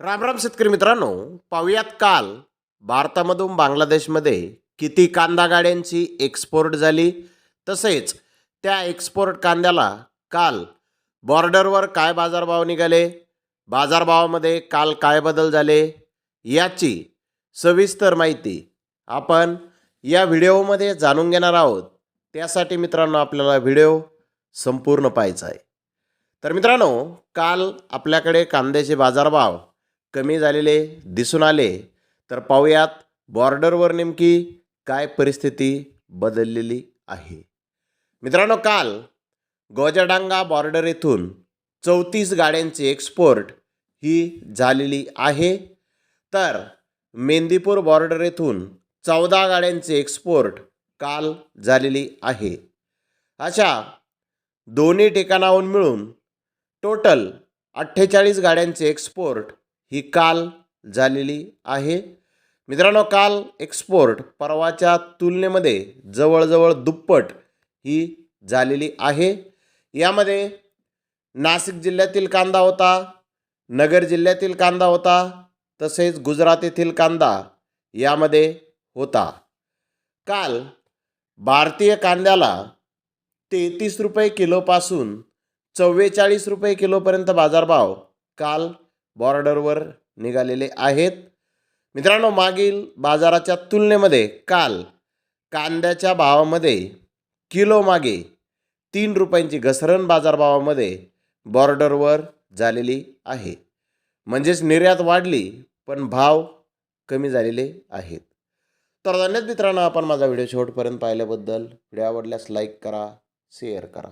रामराम शेतकरी मित्रांनो पाहुयात काल भारतामधून बांगलादेशमध्ये किती कांदा गाड्यांची एक्सपोर्ट झाली. तसेच त्या एक्सपोर्ट कांद्याला काल बॉर्डरवर काय बाजारभाव निघाले? बाजारभावामध्ये काल काय बदल झाले? याची सविस्तर माहिती आपण या व्हिडिओमध्ये जाणून घेणार आहोत. त्यासाठी मित्रांनो आपल्याला व्हिडिओ संपूर्ण पाहायचा आहे. तर मित्रांनो काल आपल्याकडे कांद्याचे बाजारभाव कमी झालेले दिसून आले. तर पाहूयात बॉर्डरवर नेमकी काय परिस्थिती बदललेली आहे. मित्रांनो काल गोजडांगा बॉर्डर येथून चौतीस गाड्यांची एक्सपोर्ट ही झालेली आहे. तर मेंदीपूर बॉर्डर येथून चौदा गाड्यांची एक्सपोर्ट काल झालेली आहे. अशा दोन्ही ठिकाणाहून मिळून टोटल अठ्ठेचाळीस गाड्यांचे एक्सपोर्ट ही काल झालेली आहे. मित्रांनो काल एक्सपोर्ट परवाच्या तुलनेमध्ये जवळजवळ दुप्पट ही झालेली आहे. यामध्ये नाशिक जिल्ह्यातील कांदा होता नगर जिल्ह्यातील कांदा होता तसेच गुजरात येथील कांदा यामध्ये होता. काल भारतीय कांद्याला तेहतीस रुपये किलोपासून चव्वेचाळीस रुपये किलोपर्यंत बाजारभाव काल बॉर्डरवर निघालेले आहेत. मित्रांनो मागील बाजाराच्या तुलनेमध्ये काल कांद्याच्या भावामध्ये किलो मागे तीन रुपयांची घसरण बाजारभावामध्ये बॉर्डरवर झालेली आहे. म्हणजेच निर्यात वाढली पण भाव कमी झालेले आहेत. तर धन्यवाद मित्रांनो आपण माझा व्हिडिओ शेवटपर्यंत पाहिल्याबद्दल. व्हिडिओ आवडल्यास लाईक करा शेअर करा.